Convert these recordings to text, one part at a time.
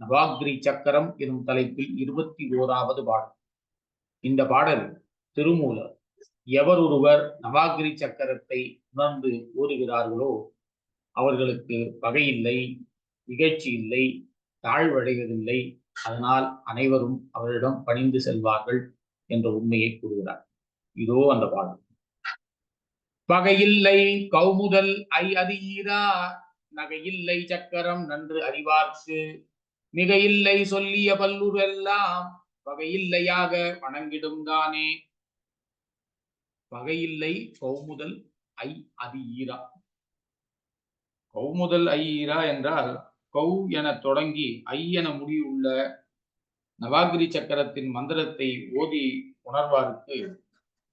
நவாக்ரி சக்கரம் எனும் தலைப்பில் இருபத்தி ஓராவது பாடல். இந்த பாடல் திருமூலர் எவர் ஒருவர் நவாகிரி சக்கரத்தை உணர்ந்து ஓதுகிறார்களோ அவர்களுக்கு பகையில்லை இகழ்ச்சி இல்லை தாழ்வடைவதில்லை அதனால் அனைவரும் அவரிடம் பணிந்து செல்வார்கள் என்ற உண்மையை கூறுகிறார். இதோ அந்த பாடல். பகையில்லை கௌமுதல் ஐ அதியீரா நகையில்லை சக்கரம் நன்று அறிவார்க்கு மிகையில்லை சொல்லிய பல்லுரு எல்லாம் பகையில்லையாக வணங்கிடும் தானே. பகையில்லை கௌமுதல் ஐ அதி ஈரா. கௌமுதல் ஐ ஈரா என்றால் கௌ என தொடங்கி ஐ என முடிவுள்ள நவாகிரி சக்கரத்தின் மந்திரத்தை ஓதி உணர்வாருக்கு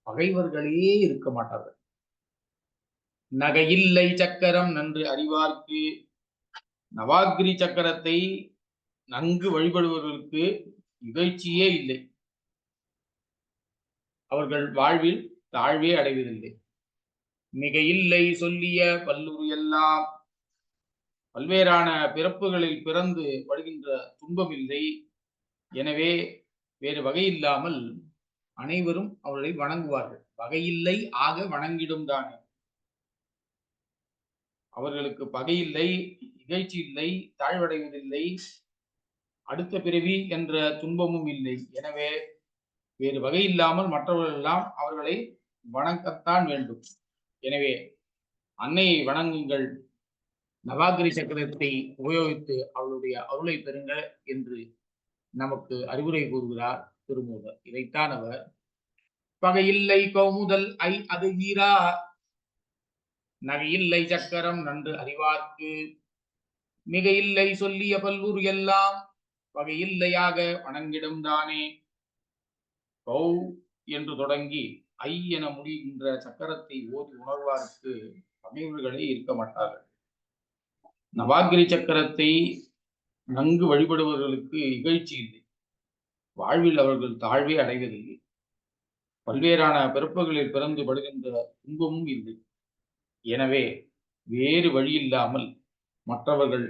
பகைவர்களே இருக்க மாட்டார்கள். நகையில்லை சக்கரம் நன்று அறிவார்க்கு. நவாகிரி சக்கரத்தை நன்கு வழிபடுபவர்களுக்கு இகழ்ச்சியே இல்லை. அவர்கள் வாழ்வில் தாழ்வே அடைவதில்லை. மிக இல்லை சொல்லிய பல்லுரு எல்லாம் பல்வேறான பிறப்புகளில் பிறந்து படுகின்ற துன்பம் இல்லை எனவே வேறு வகை இல்லாமல் அனைவரும் அவர்களை வணங்குவார்கள். வகையில்லை ஆக வணங்கிடும் தானே. அவர்களுக்கு பகையில்லை இகழ்ச்சி இல்லை தாழ்வடைவதில்லை. அடுத்த பிறவி என்ற துன்பமும் இல்லை. எனவே வேறு வகை இல்லாமல் மற்றவர்கள் எல்லாம் அவர்களை வணங்கத்தான் வேண்டும். எனவே அன்னையை வணங்குங்கள். நவாகிரி சக்கரத்தை உபயோகித்து அவளுடைய அருளை பெறுங்கள் என்று நமக்கு அறிவுரை கூறுகிறார் திருமூலர். இதைத்தான் அவர் பகையில்லை கௌமுதல் ஐ அது வீரா நகையில்லை சக்கரம் நன்று அறிவார்க்கு. மிக இல்லை சொல்லிய பல்வூர் எல்லாம் வகையில்லையாக வணங்கிடும் தானே. கௌ என்று தொடங்கி ஐ என முடிகின்ற சக்கரத்தை ஓதி உணர்வாருக்கு பகைவர்களே இருக்க மாட்டார்கள். நவாகிரி சக்கரத்தை நன்கு வழிபடுபவர்களுக்கு இகழ்ச்சி இல்லை. வாழ்வில் அவர்கள் தாழ்வே அடைவதில்லை. பல்வேறான பிறப்புகளில் பிறந்து படுகின்ற துன்பமும் இல்லை. எனவே வேறு வழி இல்லாமல் மற்றவர்கள்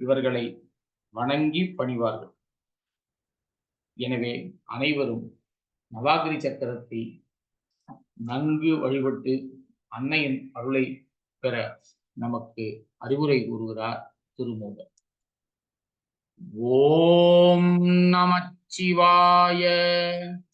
இவர்களை வணங்கி பணிவார்கள். எனவே அனைவரும் நவாகிரி சக்கரத்தை நன்கு வழிபட்டு அன்னையின் அருளை பெற நமக்கு அறிவுரை கூறுகிறார் திருமூலர். ஓம் நமச்சிவாய